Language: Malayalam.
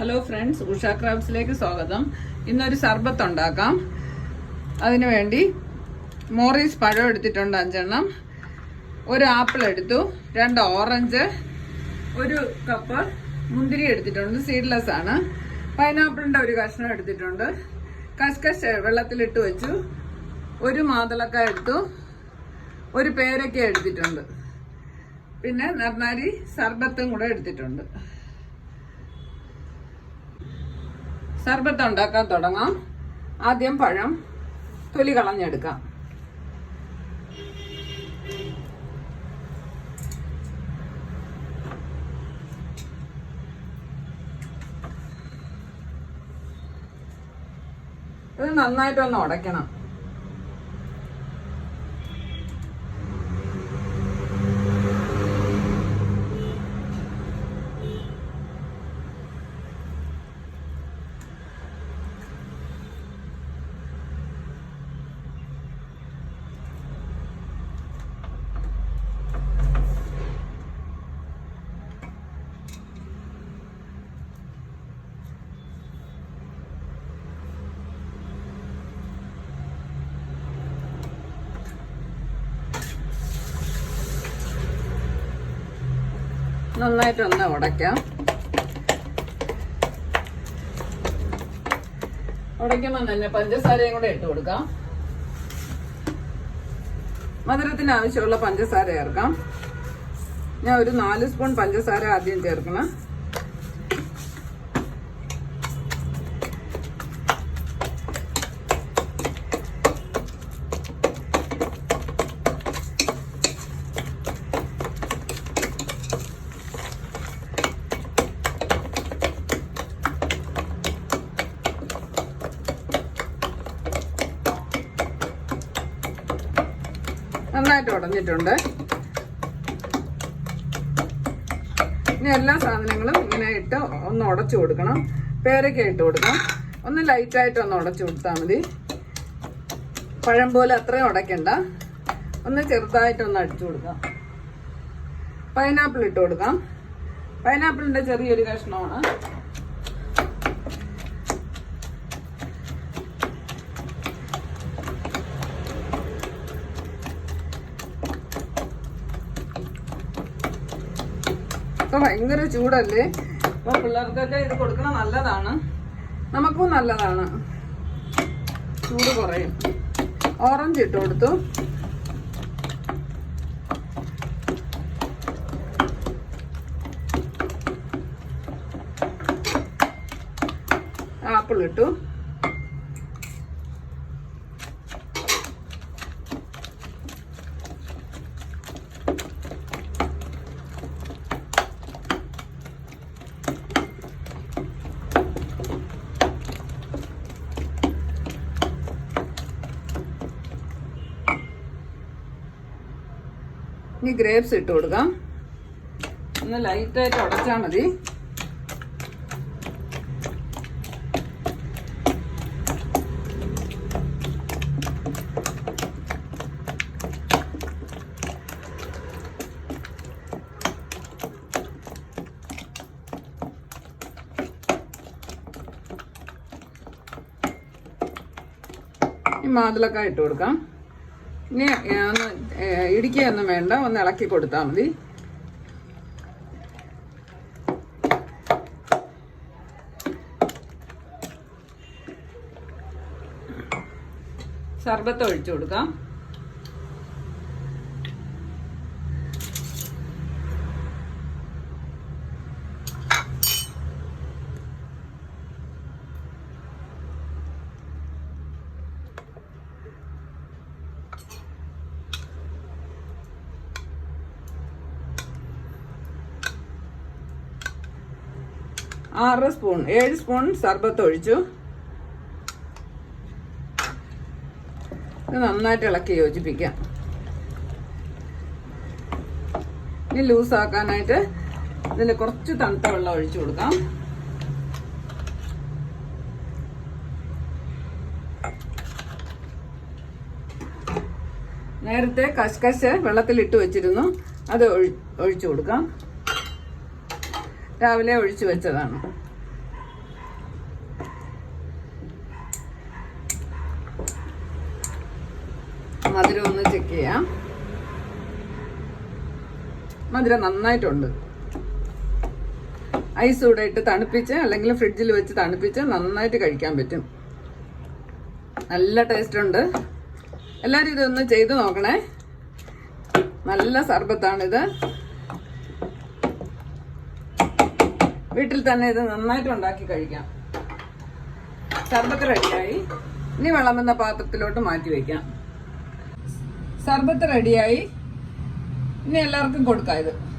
ഹലോ ഫ്രണ്ട്സ് ഉഷ ക്രാബ്സിലേക്ക് സ്വാഗതം. ഇന്നൊരു സർബത്ത് ഉണ്ടാക്കാം. അതിനു വേണ്ടി മോറീസ് പഴം എടുത്തിട്ടുണ്ട് അഞ്ചെണ്ണം. ഒരു ആപ്പിൾ എടുത്തു. രണ്ട് ഓറഞ്ച് ഒരു കപ്പ് മുന്തിരി എടുത്തിട്ടുണ്ട്. സീഡ്ലെസ് ആണ്. പൈനാപ്പിളിന്റെ ഒരു കഷ്ണം എടുത്തിട്ടുണ്ട്. കസ്കസ് വെള്ളത്തിലിട്ട് വെച്ചു. ഒരു മാതളക്ക എടുത്തു. ഒരു പേരക്ക എടുത്തിട്ടുണ്ട്. പിന്നെ നർനാരി സർബത്തും കൂടെ എടുത്തിട്ടുണ്ട്. സർബത്ത് ഉണ്ടാക്കാൻ തുടങ്ങാം. ആദ്യം പഴം തൊലി കളഞ്ഞെടുക്കാം. ഇത് നന്നായിട്ടൊന്ന് ഉടയ്ക്കണം. നന്നായിട്ടൊന്ന് ഉടയ്ക്കാം. ഉടയ്ക്കുമ്പോൾ തന്നെ പഞ്ചസാരയും കൂടെ ഇട്ട് കൊടുക്കാം. മധുരത്തിന് ആവശ്യമുള്ള പഞ്ചസാര ചേർക്കാം. ഞാൻ ഒരു നാല് സ്പൂൺ പഞ്ചസാര ആദ്യം ചേർക്കണം. ഉടഞ്ഞിട്ടുണ്ട് ഇനി എല്ലാ സാധനങ്ങളും ഇങ്ങനെ ഇട്ട് ഒന്ന് ഉടച്ചു കൊടുക്കണം. പേരയ്ക്ക ഇട്ട് കൊടുക്കാം. ഒന്ന് ലൈറ്റായിട്ട് ഒന്ന് ഉടച്ചു കൊടുത്താൽ മതി. പഴം പോലെ അത്രയും ഉടയ്ക്കണ്ട. ഒന്ന് ചെറുതായിട്ടൊന്ന് അടിച്ചു കൊടുക്കാം. പൈനാപ്പിൾ ഇട്ട് കൊടുക്കാം. പൈനാപ്പിളിന്റെ ചെറിയൊരു കഷ്ണമാണ്. ഇപ്പൊ ഭയങ്കര ചൂടല്ലേ? അപ്പൊ പിള്ളേർക്കൊക്കെ ഇത് കൊടുക്കണം നല്ലതാണ്. നമുക്കും നല്ലതാണ്. ചൂട് കുറയും. ഓറഞ്ച് ഇട്ട് കൊടുത്തു. ആപ്പിൾ ഇട്ടു. ഇനി ഗ്രേപ്സ് ഇട്ട് കൊടുക്കാം. ഒന്ന് ലൈറ്റായിട്ട് ഉടച്ചാൽ മതി. മാതളക്കായ ഇട്ട് കൊടുക്കാം. ഇനി ഒന്ന് ഇടിക്കുകയൊന്നും വേണ്ട. ഒന്ന് ഇളക്കി കൊടുത്താൽ മതി. സർബത്ത് ഒഴിച്ചു കൊടുക്കാം. ആറ് സ്പൂൺ ഏഴ് സ്പൂൺ സർബത്ത് ഒഴിച്ചു. നന്നായിട്ട് ഇളക്കി യോജിപ്പിക്കാം. ഇനി ലൂസ് ആക്കാനായിട്ട് ഇതിൽ കുറച്ച് തണുത്ത വെള്ളം ഒഴിച്ചു കൊടുക്കാം. നേരത്തെ കശ്കശ് വെള്ളത്തിലിട്ട് വെച്ചിരുന്നു. അത് ഒഴി- ഒഴിച്ചു കൊടുക്കാം. രാവിലെ ഒഴിച്ചു വെച്ചതാണ്. മധുരം ഒന്ന് ചെക്ക് ചെയ്യാം. മധുരം നന്നായിട്ടുണ്ട്. ഐസ് കൂടെ ഇട്ട് തണുപ്പിച്ച് അല്ലെങ്കിൽ ഫ്രിഡ്ജിൽ വെച്ച് തണുപ്പിച്ച് നന്നായിട്ട് കഴിക്കാൻ പറ്റും. നല്ല ടേസ്റ്റ് ഉണ്ട്. എല്ലാവരും ഇതൊന്ന് ചെയ്ത് നോക്കണേ. നല്ല സർബത്താണിത്. വീട്ടിൽ തന്നെ ഇത് നന്നായിട്ട് ഉണ്ടാക്കി കഴിക്കാം. സർബത്ത് റെഡിയായി. ഇനി വിളമ്പുന്ന പാത്രത്തിലോട്ട് മാറ്റി വയ്ക്കാം. സർബത്ത് റെഡിയായി. ഇനി എല്ലാവർക്കും കൊടുക്കാം ഇത്.